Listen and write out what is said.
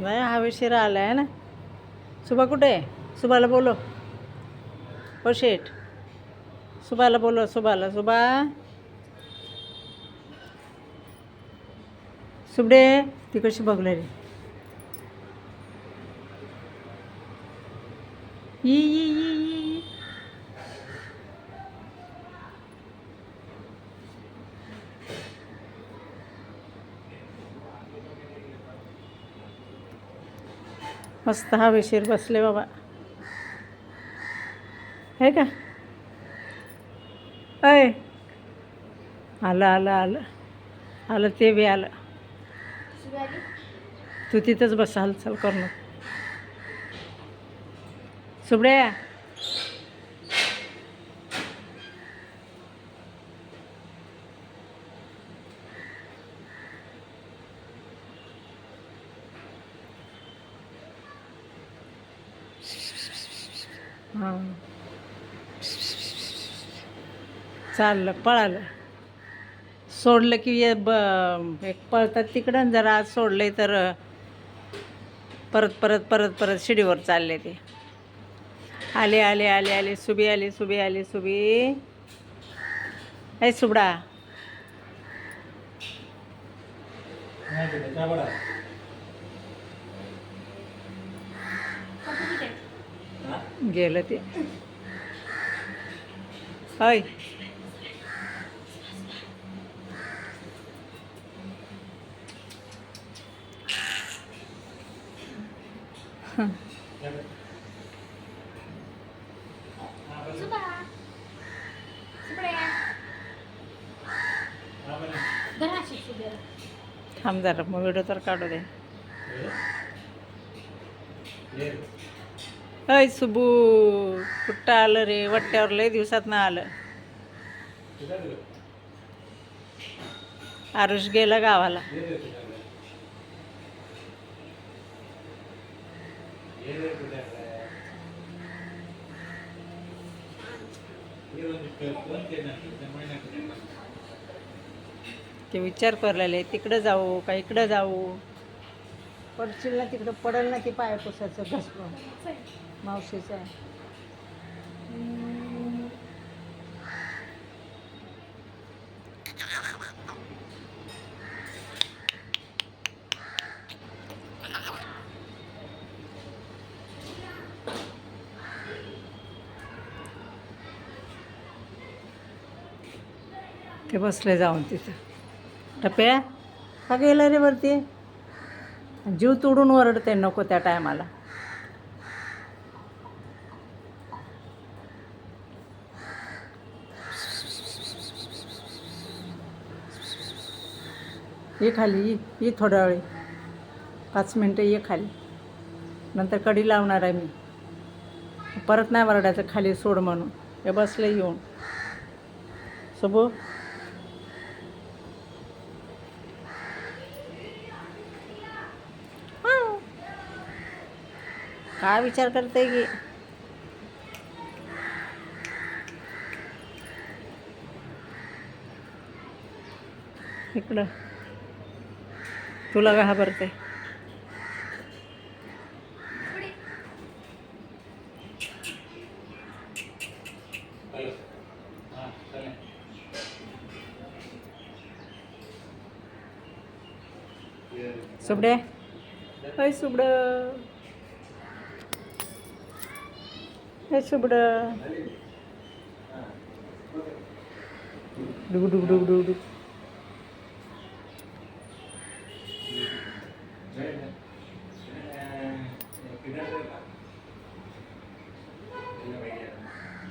नाही हा विषय आला आहे ना? सुभा कुठे आहे? सुभाला बोलो हो शेठ. सुभाला बोलो सुभाला सुभा सुबडे तिकडशी कशी बघलेली ई यी यी यी यी. मस्त हवेशीर बसले बाबा. हे का? अय आलं आलं आलं. आलं ते बी आलं. तू तिथंच बस हालचाल करणं सुबड्या हां चाललं पळालं. सोडलं की ये ब एक पळतात तिकडं जरा आज सोडले तर परत परत परत परत शिडीवर चालले ते. आले आले आले आले सुबी आली सुबी आली सुबी. ऐ सुबडा. गेलं ते. होय. थांब जरा मग व्हिडिओ तर काढू दे. अय सुबू कुठं आलं रे? वट्ट्यावर लय दिवसात ना आलं. आरुष गेला गावाला. ते विचार करलेले तिकडं जाऊ का इकडं जाऊ? पडशील ना तिकडं पडेल ना ती पाय पुसायचं घसरून मावशीचं आहे. ते बसले जाऊन तिथं. टप्प्या? का गेलं रे वरती? जीव तोडून ओरडते नको त्या टायमाला. ये खाली ये थोडा थोड्या वेळ पाच मिनटं ये खाली. नंतर कडी लावणार आहे मी. परत नाही वरडायचं खाली सोड म्हणून. हे बसले येऊन. सबो काय विचार करते की? इकडं. तुला घाबरते सुबडे. हय सुबड. യേശുവിടെ ഡു ഡു ഡു ഡു ഡു